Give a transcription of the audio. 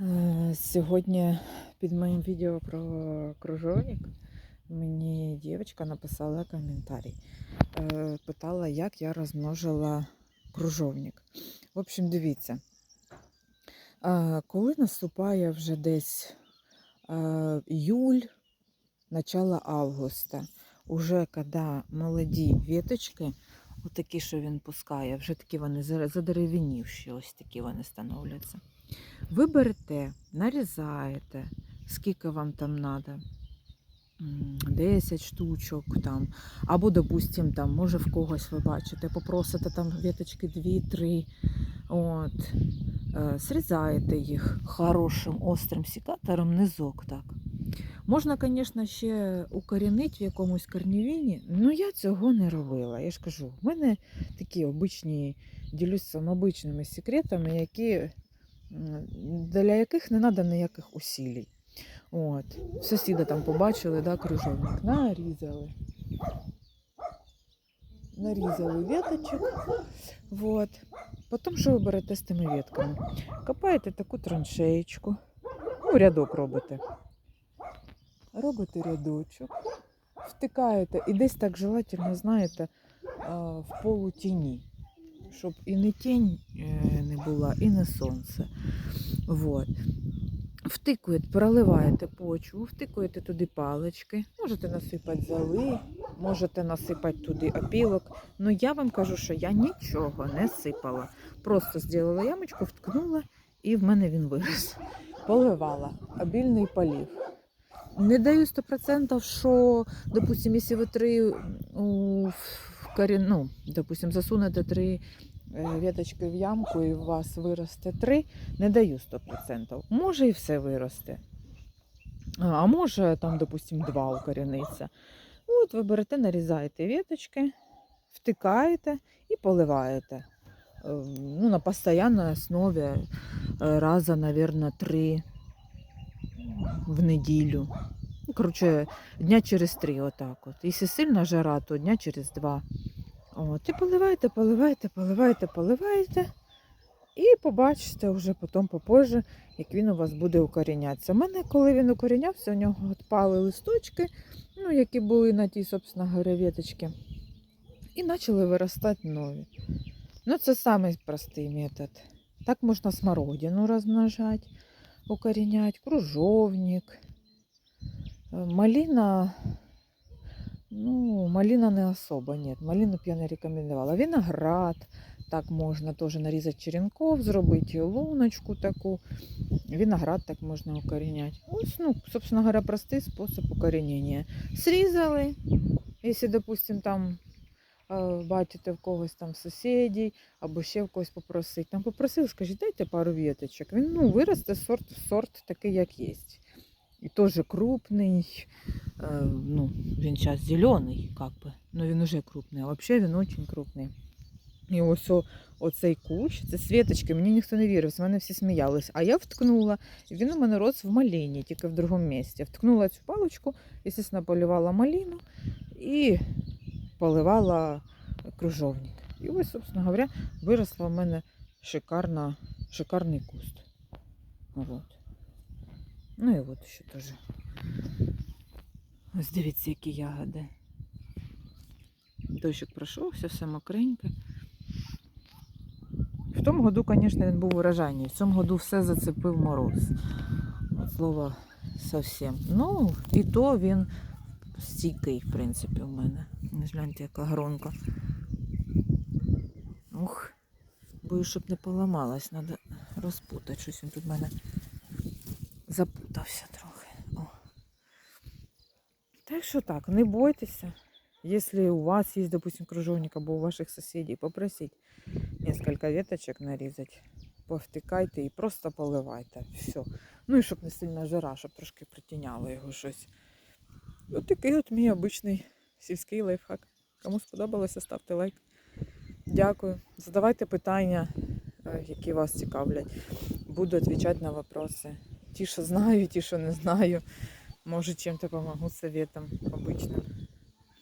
Е, Сьогодні під моїм відео про кружовник мені дівчинка написала коментарі. Е, Питала, як я розмножила кружовник. В общем, дивіться, е, коли наступає вже десь июль, начало августа, уже коли молоді віточки, отакі, що він пускає, вже такі вони за- задеревенівші, ось такі вони становляться. Ви берете, нарізаєте, скільки вам там треба. 10 штучок там. Або, допустим, там, може в когось ви бачите, попросите там віточки 2-3. От. Е, Срізаєте їх хорошим острим сікатором низок так. Можна, звісно, ще укорінити в якомусь корнівіні, але я цього не робила. Я ж кажу, в мене такі обичні, ділюсь вам обичними секретами, які для яких не треба ніяких усилій. От. Сусіди там побачили, да, кружовник, нарізали. Нарізали веточок. Вот. Потім що ви берете з тими ветками? Копаєте таку траншеєчку. Ну, рядок робите. Робите рядочок, втикаєте і десь так желательно, знаєте, в полутіні, щоб і не тінь е, не була, і не сонце. Вот. Втикуєте, проливаєте почву, втикуєте туди палички, можете насипати золи, можете насипати туди опілок. Ну я вам кажу, що я нічого не сипала. Просто зробила ямочку, вткнула, і в мене він вирос. Поливала, обільний полив. Не даю 100%, що, допустим, якщо ви три корін, ну, допустим, засунете три е, веточки в ямку і у вас виросте три, не даю 100%. Може і все виросте. А, може там, допустим, два укоріниться. От ви берете, нарізаєте веточки, втикаєте і поливаєте. Е, Ну, на постоянной основі е, раза, наверное, три в неділю. Ну, коротше, дня через три, отак от. Якщо сильна жара, то дня через два. От, і поливаєте, поливаєте, поливаєте, поливаєте. І побачите вже потім попозже, як він у вас буде укорінятися. У мене, коли він укорінявся, у нього відпали листочки, ну, які були на тій, собственно говоря. І почали виростати нові. Ну, це самий метод. Так можна смородину розмножати, укорінять, кружовник. Малина, ну, малина не особо, нет. Малину б я не рекомендувала. Виноград, так можна теж нарізати черенков, зробити луночку таку. Виноград так можна укоріняти. Ось, ну, собственно говоря, простий спосіб укорінення. Срізали, якщо, допустим, там е, бачите в когось там сусідів, або ще в когось попросить. Там попросив, скажіть, дайте пару віточок. Він ну, виросте сорт, сорт такий, як є. І теж крупний. Е, ну, він зараз зелений, как би, но він уже крупний. А взагалі він дуже крупний. І ось оцей кущ, це світочки, мені ніхто не вірив, з мене всі сміялись. А я вткнула, і він у мене рос в малині, тільки в другому місці. Вткнула цю паличку, звісно, поливала малину і поливала кружовник. І ось, собственно говоря, виросла в мене шикарна, шикарний куст. Вот. Ну і от ще теж. Ось дивіться, які ягоди. Дощик пройшовся, все мокреньке. В тому году, звісно, він був урожайний. В цьому году все зацепив мороз. Слово совсем. Ну, і то він стійкий, в принципі, у мене. Не гляньте, яка гронка. Ух, бою, щоб не поламалась, треба розпутати. Щось він тут в мене запутався трохи. О. Так що так, не бойтеся. Если у вас есть, допустим, кружовник, або у ваших соседей, попросить несколько веточек нарізати, повтикайте і просто поливайте. Все. Ну і щоб не сильна жара, щоб трошки притіняло його щось. От такий от мій обичний сільський лайфхак. Кому сподобалося, ставте лайк. Дякую. Задавайте питання, е, які вас цікавлять. Буду відповідати на вопроси. Ті, що знаю, ті, що не знаю. Може, чим-то допомогу советом обичним.